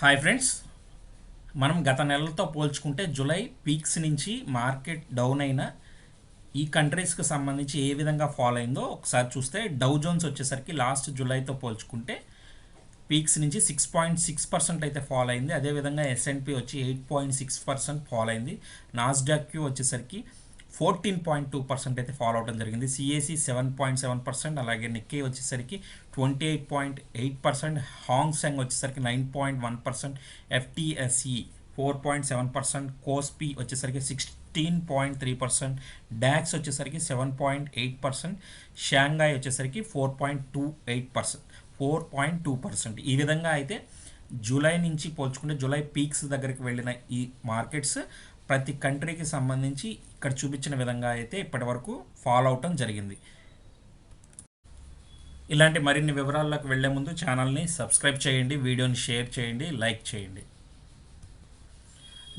Hi friends మనం గత నెలలతో పోల్చుకుంటే జూలై పీక్స్ నుంచి మార్కెట్ డౌన్ అయిన ఈ కంట్రీస్కి సంబంధించి ఏ విధంగా ఫాలో అయిందో ఒకసారి చూస్తే డౌ జోన్స్ వచ్చేసరికి లాస్ట్ జూలైతో పోల్చుకుంటే పీక్స్ నుంచి సిక్స్ పాయింట్ సిక్స్ పర్సెంట్ అయితే ఫాలో అయింది. అదేవిధంగా ఎస్ఎన్పి వచ్చి eight point six percent follow అయింది. నాస్డాక్యూ వచ్చేసరికి ఫోర్టీన్ పాయింట్ టూ పర్సెంట్ అయితే ఫాలో అవడం జరిగింది. CAC seven point seven percent అలాగే నిక్కే వచ్చేసరికి twenty eight point eight percent Hang Seng వచ్చేసరికి nine point one percent FTSE four point seven percent Kospi వచ్చేసరికి sixteen point three percent DAX వచ్చేసరికి seven point eight percent Shanghai వచ్చేసరికి four point two eight percent four point two percent. ఈ విధంగా అయితే July నుంచి పోల్చుకుంటే July peaks దగ్గరికి వెళ్ళిన ఈ మార్కెట్స్ ప్రతి కంట్రీకి సంబంధించి ఇక్కడ చూపించిన విధంగా అయితే ఇప్పటి వరకు ఫాలో అవటం జరిగింది. ఇలాంటి మరిన్ని వివరాల్లోకి వెళ్ళే ముందు ఛానల్ని సబ్స్క్రైబ్ చేయండి వీడియోని షేర్ చేయండి లైక్ చేయండి.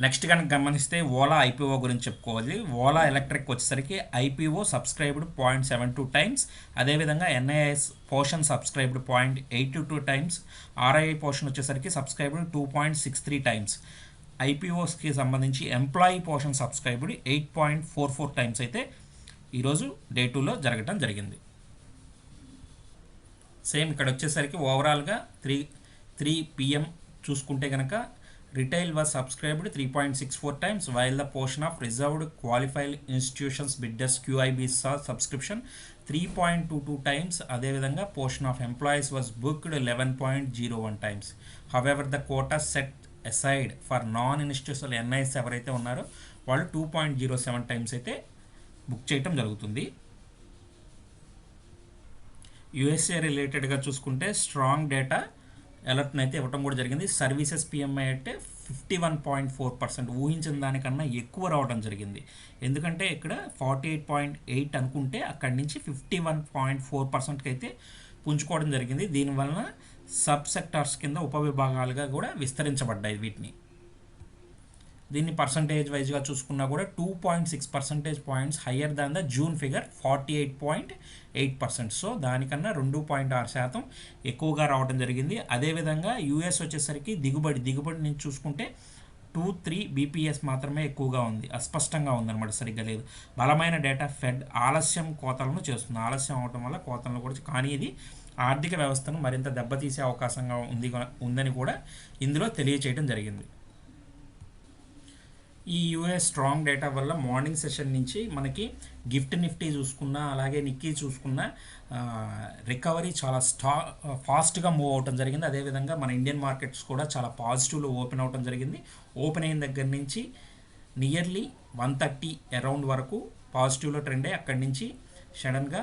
నెక్స్ట్ కనుక గమనిస్తే ఓలా ఐపీఓ గురించి చెప్పుకోవాలి. ఓలా ఎలక్ట్రిక్ వచ్చేసరికి IPO subscribed point seven two times. అదేవిధంగా NIS portion subscribed point eight two times. RII portion వచ్చేసరికి subscribed two point six three times. ఐపీఓస్కి సంబంధించి employee portion subscribed eight point four four times అయితే ఈరోజు day టూలో జరగటం జరిగింది. Same ఇక్కడ వచ్చేసరికి ఓవరాల్గా త్రీ త్రీ పిఎం చూసుకుంటే కనుక retail was subscribed three point six four times while the portion of reserved qualified institutions bidders QIB saw subscription three point two two times అదేవిధంగా portion of employees was booked eleven point zero one times however the quota set aside for non institutional NIS ఎవరైతే ఉన్నారో వాళ్ళు two point zero seven times అయితే book చేయటం జరుగుతుంది. USA రిలేటెడ్గా చూసుకుంటే strong data అలర్ట్ని అయితే ఇవ్వడం కూడా జరిగింది. సర్వీసెస్ పిఎంఐ అంటే fifty one point four percent ఊహించిన దానికన్నా ఎక్కువ రావడం జరిగింది. ఎందుకంటే ఇక్కడ ఫార్టీ ఎయిట్ పాయింట్ ఎయిట్ అనుకుంటే అక్కడి నుంచి ఫిఫ్టీ వన్ పాయింట్ ఫోర్ పర్సెంట్కి అయితే పుంజుకోవడం జరిగింది. దీనివలన సబ్ సెక్టార్స్ కింద ఉపవిభాగాలుగా కూడా విస్తరించబడ్డాయి వీటిని. దీన్ని పర్సంటేజ్ వైజ్గా చూసుకున్నా కూడా two point six percentage points higher than the June figure forty eight point eight percent so దానికన్నా రెండు పాయింట్ ఆరు శాతం ఎక్కువగా రావడం జరిగింది. అదేవిధంగా యూఎస్ వచ్చేసరికి దిగుబడి దిగుబడి నుంచి చూసుకుంటే టూ త్రీ బీపీఎస్ మాత్రమే ఎక్కువగా ఉంది. అస్పష్టంగా ఉందన్నమాట సరిగ్గా లేదు. బలమైన డేటా ఫెడ్ ఆలస్యం కోతలను చేస్తుంది. ఆలస్యం అవడం వల్ల కోతలను కూడా కానీ ఇది ఆర్థిక వ్యవస్థను మరింత దెబ్బతీసే అవకాశంగా ఉంది ఉందని కూడా ఇందులో తెలియచేయడం జరిగింది. ఈ యూఎస్ స్ట్రాంగ్ డేటా వల్ల మార్నింగ్ సెషన్ నుంచి మనకి గిఫ్ట్ నిఫ్టీ చూసుకున్నా అలాగే నిక్కీ చూసుకున్నా రికవరీ చాలా స్టా ఫాస్ట్గా మూవ్ అవటం జరిగింది. అదేవిధంగా మన ఇండియన్ మార్కెట్స్ కూడా చాలా పాజిటివ్లో ఓపెన్ అవటం జరిగింది. ఓపెన్ అయిన దగ్గర నుంచి నియర్లీ వన్ థర్టీ అరౌండ్ వరకు పాజిటివ్లో ట్రెండ్ అయ్యి అక్కడి నుంచి సడన్గా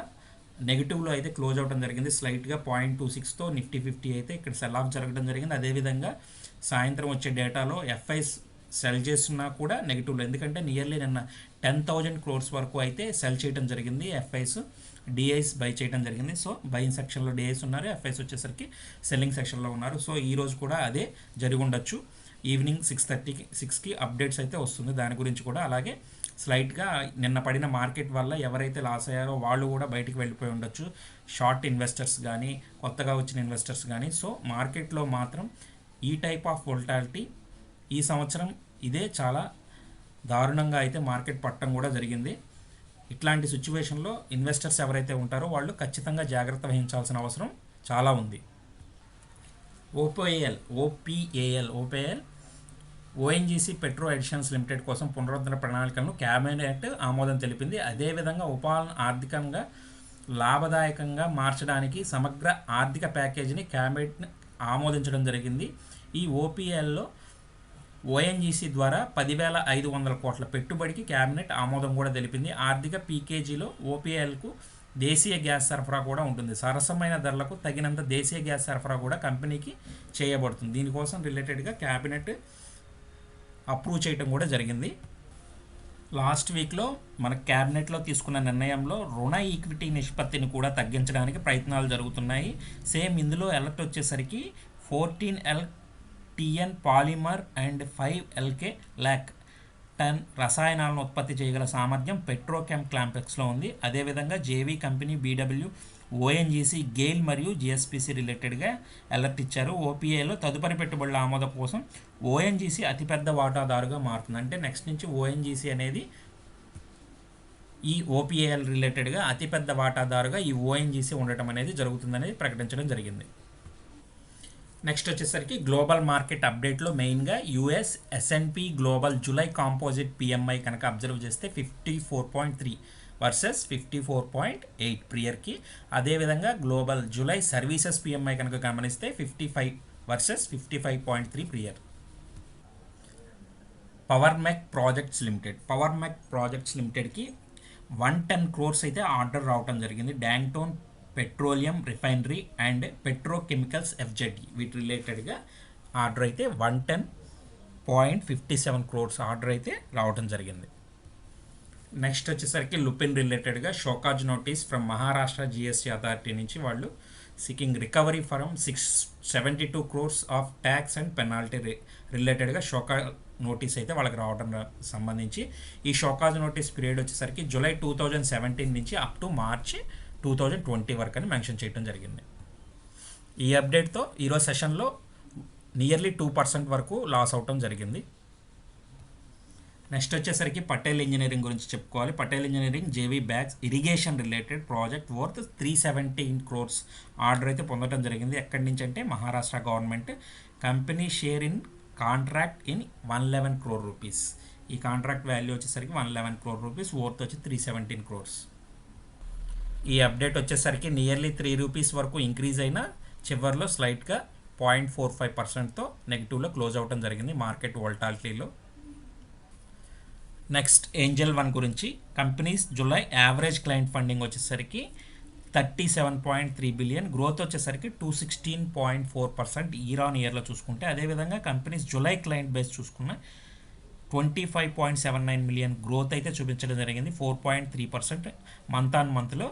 నెగిటివ్లో అయితే క్లోజ్ అవడం జరిగింది. స్లైట్గా పాయింట్ టూ సిక్స్తో నిఫ్టీ ఫిఫ్టీ అయితే ఇక్కడ సెల్ ఆఫ్ జరగడం జరిగింది. అదేవిధంగా సాయంత్రం వచ్చే డేటాలో ఎఫ్ఐస్ సెల్ చేస్తున్నా కూడా నెగిటివ్లో. ఎందుకంటే నియర్లీ నిన్న టెన్ థౌజండ్ క్రోర్స్ వరకు అయితే సెల్ చేయడం జరిగింది. ఎఫ్ఐస్ డిఐస్ బై చేయడం జరిగింది. సో బయింగ్ సెక్షన్లో డిఐస్ ఉన్నారు. ఎఫ్ఐస్ వచ్చేసరికి సెల్లింగ్ సెక్షన్లో ఉన్నారు. సో ఈ రోజు కూడా అదే జరిగి ఉండొచ్చు. ఈవినింగ్ సిక్స్ థర్టీకి సిక్స్కి అప్డేట్స్ అయితే వస్తుంది. దాని గురించి కూడా అలాగే స్లైట్గా నిన్న పడిన మార్కెట్ వల్ల ఎవరైతే లాస్ అయ్యారో వాళ్ళు కూడా బయటికి వెళ్ళిపోయి ఉండొచ్చు. షార్ట్ ఇన్వెస్టర్స్ కానీ కొత్తగా వచ్చిన ఇన్వెస్టర్స్ కానీ సో మార్కెట్లో మాత్రం ఈ టైప్ ఆఫ్ వోల్టాలిటీ ఈ సంవత్సరం ఇదే చాలా దారుణంగా అయితే మార్కెట్ పట్టడం కూడా జరిగింది. ఇట్లాంటి సిచ్యువేషన్లో ఇన్వెస్టర్స్ ఎవరైతే ఉంటారో వాళ్ళు ఖచ్చితంగా జాగ్రత్త వహించాల్సిన అవసరం చాలా ఉంది. OPAL OPAL OPAL ONGC petro additions limited కోసం పునరుద్ధరణ ప్రణాళికలను క్యాబినెట్ ఆమోదం తెలిపింది. అదేవిధంగా ఉపాలను ఆర్థికంగా లాభదాయకంగా మార్చడానికి సమగ్ర ఆర్థిక ప్యాకేజీని క్యాబినెట్ ఆమోదించడం జరిగింది. ఈ ఓపీఎల్లో ఓఎన్జీసీ ద్వారా పదివేల ఐదు వందల కోట్ల పెట్టుబడికి క్యాబినెట్ ఆమోదం కూడా తెలిపింది. ఆర్థిక పీకేజీలో ఓపీఎల్కు దేశీయ గ్యాస్ సరఫరా కూడా ఉంటుంది. సరసమైన ధరలకు తగినంత దేశీయ గ్యాస్ సరఫరా కూడా కంపెనీకి చేయబడుతుంది. దీనికోసం రిలేటెడ్గా క్యాబినెట్ అప్రూవ్ చేయడం కూడా జరిగింది. లాస్ట్ వీక్లో మన క్యాబినెట్లో తీసుకున్న నిర్ణయంలో రుణ ఈక్విటీ నిష్పత్తిని కూడా తగ్గించడానికి ప్రయత్నాలు జరుగుతున్నాయి. సేమ్ ఇందులో ఎలక్ట్ వచ్చేసరికి fourteen L TN polymer and five LK lakh ton రసాయనాలను ఉత్పత్తి చేయగల సామర్థ్యం పెట్రోకెమ్ క్లాంపెక్స్లో ఉంది. అదేవిధంగా JV company BW ONGC GAIL మరియు జిఎస్పిసి రిలేటెడ్గా అలర్ట్ ఇచ్చారు. ఓపీఏలో తదుపరి పెట్టుబడుల ఆమోదం కోసం ఓఎన్జీసీ అతిపెద్ద వాటాదారుగా మారుతుంది. అంటే నెక్స్ట్ నుంచి ఓఎన్జీసీ అనేది ఈ ఓపీఏఎల్ రిలేటెడ్గా అతిపెద్ద వాటాదారుగా ఈ ఓఎన్జీసీ ఉండటం అనేది జరుగుతుందనేది ప్రకటించడం జరిగింది. నెక్స్ట్ వచ్చేసరికి గ్లోబల్ మార్కెట్ అప్డేట్లో మెయిన్గా US S and P global July composite PMI కనుక అబ్జర్వ్ చేస్తే fifty four point three versus fifty four point eight ప్రియర్కి అదేవిధంగా గ్లోబల్ జూలై సర్వీసెస్ పిఎంఐ కనుక గమనిస్తే fifty five versus fifty five point three prior power mech projects limited power mech projects లిమిటెడ్కి one ten crores అయితే order రావడం జరిగింది. Dangote petroleum refinery and petrochemicals FZE వీటి రిలేటెడ్గా order అయితే one ten point fifty seven crores order అయితే రావడం జరిగింది. నెక్స్ట్ వచ్చేసరికి లుపిన్ రిలేటెడ్గా show cause notice from Maharashtra GST authority నుంచి వాళ్ళు seeking recovery from six seventy two crores of tax and penalty రిలేటెడ్గా షోకా నోటీస్ అయితే వాళ్ళకి రావడం సంబంధించి. ఈ షోకాజ్ నోటీస్ పీరియడ్ వచ్చేసరికి జూలై టూ థౌజండ్ సెవెంటీన్ నుంచి up to March two thousand twenty వరకు అని మెన్షన్ చేయడం జరిగింది. ఈ అప్డేట్తో ఈరోజు సెషన్లో నియర్లీ టూ పర్సెంట్ వరకు లాస్ అవటం జరిగింది. నెక్స్ట్ వచ్చేసరికి పటేల్ ఇంజనీరింగ్ గురించి చెప్పుకోవాలి. Patel Engineering JV bags irrigation related project worth three seventeen crores order అయితే పొందడం జరిగింది. ఎక్కడి నుంచి అంటే Maharashtra government. Company share in contract in one eleven crore rupees. ఈ కాంట్రాక్ట్ వాల్యూ వచ్చేసరికి one eleven crore rupees worth వచ్చి త్రీ సెవెంటీన్ క్రోర్స్. ఈ అప్డేట్ వచ్చేసరికి నియర్లీ త్రీ రూపీస్ వరకు ఇంక్రీజ్ అయినా చివరిలో స్లైట్గా పాయింట్ ఫోర్ ఫైవ్ పర్సెంట్తో నెగిటివ్లో క్లోజ్ అవ్వడం జరిగింది మార్కెట్ వోల్టాలిటీలో. నెక్స్ట్ ఏంజల్ వన్ గురించి. Companies July average client funding వచ్చేసరికి thirty seven point three billion. Growth వచ్చేసరికి two sixteen point four percent year on ఇయర్లో చూసుకుంటే. అదేవిధంగా కంపెనీస్ జులై క్లయింట్ బేస్ చూసుకున్న twenty five point seven nine million growth అయితే చూపించడం జరిగింది. Four point three percent month on మంత్లో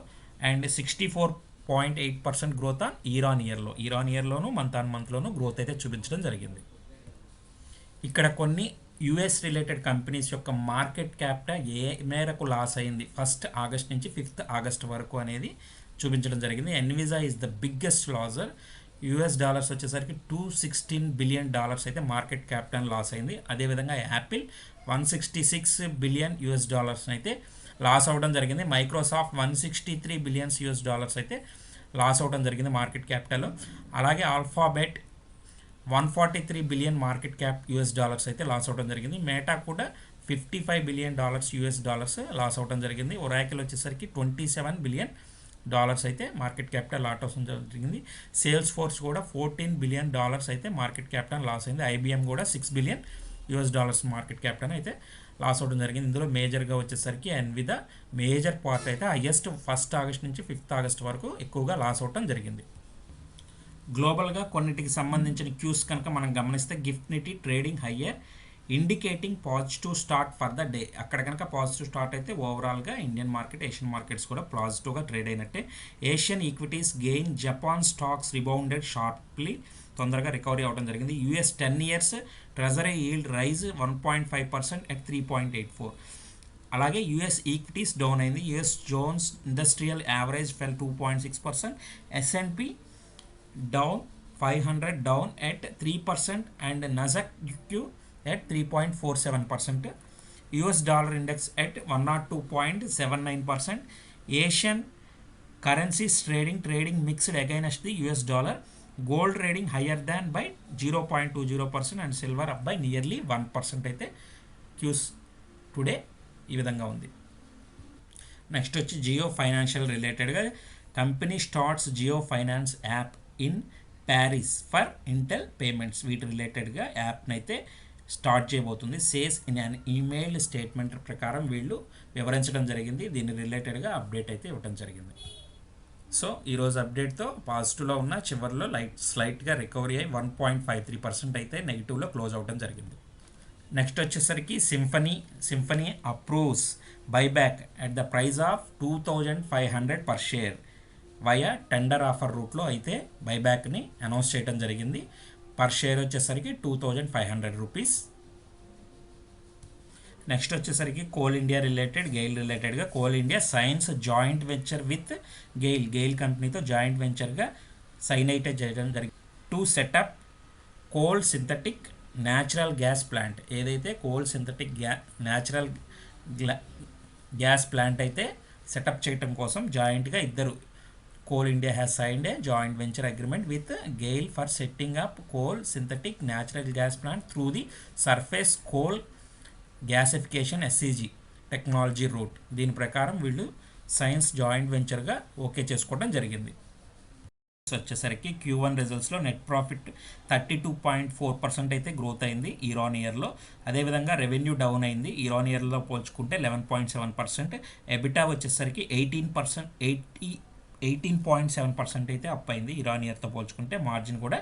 and sixty four point eight percent growth on year on ఇయర్లో. Year on ఇయర్లోను మంత్ ఆన్ మంత్లోను growth అయితే చూపించడం జరిగింది. ఇక్కడ కొన్ని యుఎస్ రిలేటెడ్ కంపెనీస్ యొక్క మార్కెట్ క్యాపిటల్ ఏ మేరకు లాస్ అయింది? ఫస్ట్ ఆగస్ట్ నుంచి ఫిఫ్త్ ఆగస్ట్ వరకు అనేది చూపించడం జరిగింది. Nvidia is the biggest loser US dollars వచ్చేసరికి టూ సిక్స్టీన్ బిలియన్ డాలర్స్ అయితే మార్కెట్ క్యాపిటల్ లాస్ అయింది. అదేవిధంగా Apple one sixty six billion US dollars అయితే లాస్ అవ్వడం జరిగింది. Microsoft one sixty three billions US dollars అయితే లాస్ అవ్వడం జరిగింది మార్కెట్ క్యాపిటల్. అలాగే Alphabet one forty three billion market cap US dollars అయితే లాస్ అవడం జరిగింది. మేటా కూడా fifty five billion dollars US dollars loss అవడం జరిగింది. ఒరాకిల్ వచ్చేసరికి ట్వంటీ సెవెన్ బిలియన్ డాలర్స్ అయితే మార్కెట్ క్యాపిటల్ లాట్ అవడం జరిగింది. సేల్స్ ఫోర్స్ కూడా ఫోర్టీన్ బిలియన్ డాలర్స్ అయితే మార్కెట్ క్యాపిటల్ లాస్ అయింది. ఐబీఎం కూడా six billion US dollars market capital అయితే లాస్ అవడం జరిగింది. ఇందులో మేజర్గా వచ్చేసరికి ఎన్విద మేజర్ పార్ట్ అయితే హయ్యెస్ట్ ఫస్ట్ ఆగస్ట్ నుంచి ఫిఫ్త్ ఆగస్ట్ వరకు ఎక్కువగా లాస్ అవడం జరిగింది. గ్లోబల్గా కొన్నిటికి సంబంధించిన క్యూస్ కనుక మనం గమనిస్తే GIFT Nifty trading higher indicating positive start for the day అక్కడ కనుక పాజిటివ్ స్టార్ట్ అయితే ఓవరాల్గా ఇండియన్ మార్కెట్ ఏషియన్ మార్కెట్స్ కూడా పాజిటివ్గా ట్రేడ్ అయినట్టే. Asian equities gain Japan stocks rebounded sharply తొందరగా రికవరీ అవడం జరిగింది. US ten years treasury yield rise one point five percent at three point eight four అలాగే యుఎస్ ఈక్విటీస్ డౌన్ అయింది. US Jones industrial average fell two point six percent S and P down five hundred down at three percent and Nasdaq at three point four seven percent US dollar index at one not two point seven nine percent Asian currencies trading trading mixed against the US dollar gold trading higher than by zero point two zero percent and silver up by nearly one percent అయితే cues today ఈ విధంగా ఉంది. Next వచ్చి Jio financial రిలేటెడ్గా. Company starts Jio finance app in Paris for Intel payments. వీటి రిలేటెడ్గా యాప్ని అయితే స్టార్ట్ చేయబోతుంది. Says in an email statement ప్రకారం వీళ్ళు వివరించడం జరిగింది. దీని రిలేటెడ్గా అప్డేట్ అయితే ఇవ్వడం జరిగింది. సో ఈరోజు అప్డేట్తో పాజిటివ్లో ఉన్న చివరిలో లైట్ స్లైట్గా రికవరీ అయ్యి one point five three percent అయితే నెగిటివ్లో క్లోజ్ అవ్వడం జరిగింది. నెక్స్ట్ వచ్చేసరికి Symphony Symphony approves buyback at the price of two thousand five hundred per share. Via tender offer రూట్లో అయితే బైబ్యాక్ని అనౌన్స్ చేయడం జరిగింది. పర్ షేర్ వచ్చేసరికి two thousand five hundred rupees next వచ్చేసరికి కోల్ ఇండియా రిలేటెడ్ గెయిల్ రిలేటెడ్గా coal India signs joint venture with GAIL GAIL కంపెనీతో joint వెంచర్గా సైన్ అయితే చేయడం జరిగింది. To setup coal synthetic natural gas plant ఏదైతే కోల్ సింథటిక్ గ్యా న్యాచురల్ గ్లా గ్యాస్ ప్లాంట్ అయితే సెటప్ చేయటం కోసం జాయింట్గా ఇద్దరు coal India has signed a joint venture agreement with GAIL for setting up coal synthetic natural gas plant through the surface coal gasification SCG technology route దీని ప్రకారం వీళ్ళు సైన్స్ జాయింట్ వెంచర్గా ఓకే చేసుకోవడం జరిగింది. వచ్చేసరికి Q one రిజల్ట్స్లో net profit thirty two point four percent అయితే growth అయింది year on ఇయర్లో అదేవిధంగా రెవెన్యూ డౌన్ అయింది. ఇయర్ ఆన్ ఇయర్లో పోల్చుకుంటే eleven point seven percent EBITDA వచ్చేసరికి eighteen percent eighty eighteen point seven percent అయితే అప్ అయింది. ఇరాన్ ఇయర్తో పోల్చుకుంటే మార్జిన్ కూడా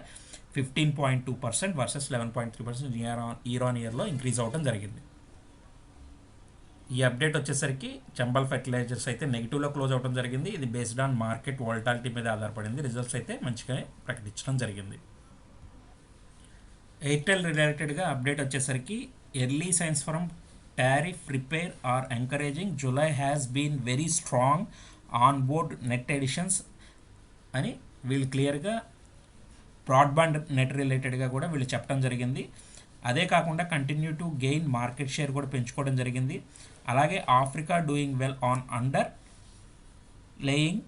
fifteen point two percent versus eleven point three percent year on ఇయర్లో ఇంక్రీజ్ అవ్వడం జరిగింది. ఈ అప్డేట్ వచ్చేసరికి చంబల్ ఫెర్టిలైజర్స్ అయితే నెగిటివ్లో క్లోజ్ అవ్వడం జరిగింది. ఇది బేస్డ్ ఆన్ మార్కెట్ వాల్టాలిటీ మీద ఆధారపడింది. రిజల్ట్స్ అయితే మంచిగా ప్రకటించడం జరిగింది. ఎయిర్టెల్ రిలేటెడ్గా అప్డేట్ వచ్చేసరికి early signs from tariff repair are encouraging July has been very strong on board net additions అని వీళ్ళు క్లియర్గా బ్రాడ్బ్యాండ్ నెట్ రిలేటెడ్గా కూడా వీళ్ళు చెప్పడం జరిగింది. అదే కాకుండా continue to gain market share కూడా పెంచుకోవడం జరిగింది. అలాగే Africa doing well on under laying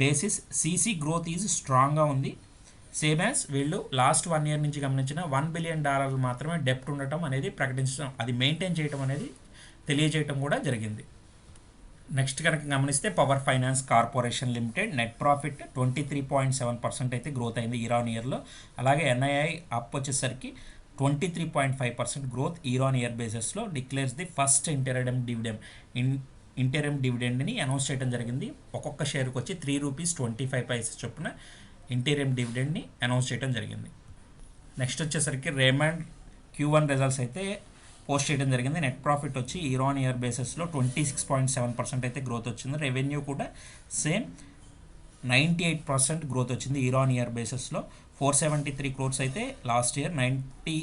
basis CC growth is స్ట్రాంగ్గా ఉంది. సేమ్ యాజ్ వీళ్ళు లాస్ట్ వన్ ఇయర్ నుంచి గమనించిన వన్ బిలియన్ డాలర్లు మాత్రమే డెప్ట్ ఉండటం అనేది ప్రకటించడం అది మెయింటైన్ చేయడం అనేది తెలియజేయటం కూడా జరిగింది. నెక్స్ట్ కనుక గమనిస్తే power finance corporation limited net profit twenty three point seven percent అయితే గ్రోత్ అయింది ఇయర్ ఆన్ ఇయర్లో అలాగే ఎన్ఐఐ అప్ వచ్చేసరికి twenty three point five percent growth year on year బేసిస్లో declares the first interim dividend in interim డివిడెండ్ని announce చేయడం జరిగింది. ఒక్కొక్క షేర్కి వచ్చి three rupees twenty five paises చొప్పున ఇంటీరియం డివిడెండ్ని అనౌన్స్ చేయడం జరిగింది. నెక్స్ట్ వచ్చేసరికి రేమండ్ క్యూ వన్ రిజల్ట్స్ అయితే పోస్ట్ చేయడం జరిగింది. నెట్ ప్రాఫిట్ వచ్చి ఇయర్ ఆన్ ఇయర్ బేసిస్లో twenty six point seven percent అయితే గ్రోత్ వచ్చింది. రెవెన్యూ కూడా same ninety eight percent growth వచ్చింది ఇయర్ ఆన్ ఇయర్ బేసిస్లో ఫోర్ సెవెంటీ త్రీ క్రోర్స్ అయితే last year ninety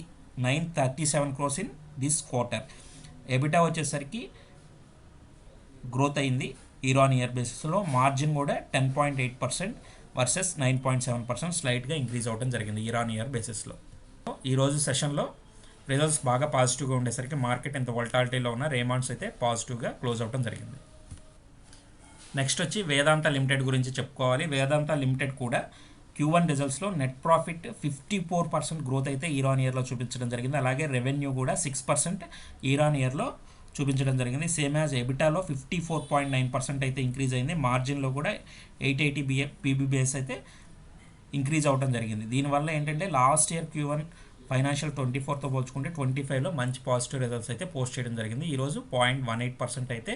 nine thirty seven crores in this quarter EBITDA వచ్చేసరికి growth అయింది year on year బేసిస్లో margin కూడా ten point eight percent versus nine point seven percent స్లైట్గా increase అవ్వడం జరిగింది year on year బేసిస్లో ఈరోజు సెషన్లో రిజల్ట్స్ బాగా పాజిటివ్గా ఉండేసరికి మార్కెట్ ఎంత వల్టాలిటీలో ఉన్న రేమాండ్స్ అయితే పాజిటివ్గా క్లోజ్ అవ్వడం జరిగింది. నెక్స్ట్ వచ్చి వేదాంత లిమిటెడ్ గురించి చెప్పుకోవాలి. వేదాంత లిమిటెడ్ కూడా Q one రిజల్ట్స్లో net profit fifty four percent growth అయితే ఇయర్ ఆన్ ఇయర్లో చూపించడం జరిగింది. అలాగే రెవెన్యూ కూడా సిక్స్ పర్సెంట్ ఇయర్ ఆన్ ఇయర్లో చూపించడం జరిగింది. Same as ఎబిటాలో fifty four point nine percent అయితే ఇంక్రీజ్ అయింది. మార్జిన్లో కూడా ఎయిట్ ఎయిటీ బిఏ పీబీబీఎస్ అయితే ఇంక్రీజ్ అవ్వడం జరిగింది. దీనివల్ల ఏంటంటే last year Q one financial twenty ఫోర్తో పోల్చుకుంటే ట్వంటీ ఫైవ్లో మంచి పాజిటివ్ రిజల్ట్స్ అయితే పోస్ట్ చేయడం జరిగింది. ఈరోజు పాయింట్ వన్ ఎయిట్ పర్సెంట్ అయితే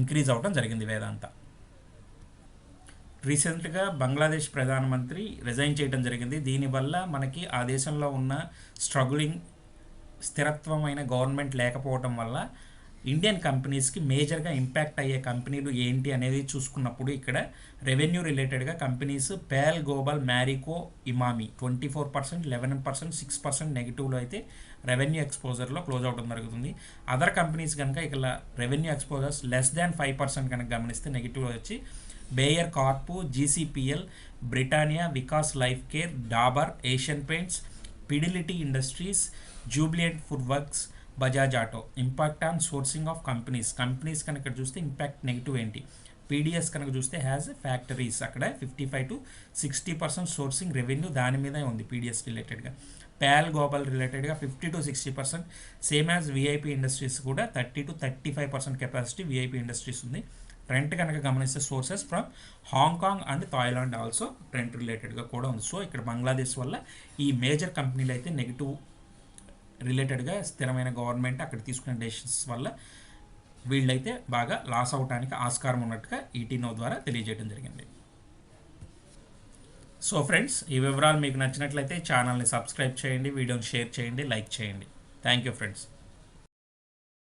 ఇంక్రీజ్ అవ్వడం జరిగింది వేదాంత. రీసెంట్గా బంగ్లాదేశ్ ప్రధానమంత్రి రిజైన్ చేయడం జరిగింది. దీనివల్ల మనకి ఆ దేశంలో ఉన్న స్ట్రగులింగ్ స్థిరత్వమైన గవర్నమెంట్ లేకపోవడం వల్ల ఇండియన్ కంపెనీస్కి మేజర్గా ఇంపాక్ట్ అయ్యే కంపెనీలు ఏంటి అనేది చూసుకున్నప్పుడు ఇక్కడ రెవెన్యూ రిలేటెడ్గా companies Pearl global Marico Emami twenty four percent eleven percent six percent నెగిటివ్లో అయితే రెవెన్యూ ఎక్స్పోజర్లో క్లోజ్ అవడం జరుగుతుంది. అదర్ కంపెనీస్ కనుక ఇక్కడ revenue exposures less than five percent కనుక గమనిస్తే నెగిటివ్ వచ్చి Bayer corp GCPL Britannia Vikas life care Dabur Asian paints Pidilite industries Jubilant food works Bajaj auto impact on sourcing of companies companies కనుక చూస్తే impact negative ఏంటి? PDS కనుక చూస్తే has factories అక్కడ fifty five to sixty percent sourcing revenue దాని మీదే ఉంది PDS రిలేటెడ్గా ప్యాల్ గ్లోబల్ రిలేటెడ్గా fifty to sixty percent same as VIP industries కూడా thirty to thirty five percent capacity VIP industries ఉంది. ట్రెంట్ కనుక గమనిస్తే sources from Hong Kong and Thailand also Trent రిలేటెడ్గా కూడా ఉంది. సో ఇక్కడ బంగ్లాదేశ్ వల్ల ఈ మేజర్ కంపెనీలు అయితే నెగిటివ్ రిలేటెడ్గా స్థిరమైన గవర్నమెంట్ అక్కడ తీసుకునే డెసిషన్స్ వల్ల వీళ్ళైతే బాగా లాస్ అవడానికి ఆస్కారం ఉన్నట్టుగా ఈటీనో ద్వారా తెలియజేయడం జరిగింది. సో ఫ్రెండ్స్ ఈ వివరాలు మీకు నచ్చినట్లయితే ఛానల్ని సబ్స్క్రైబ్ చేయండి వీడియోని షేర్ చేయండి లైక్ చేయండి. Thank you friends.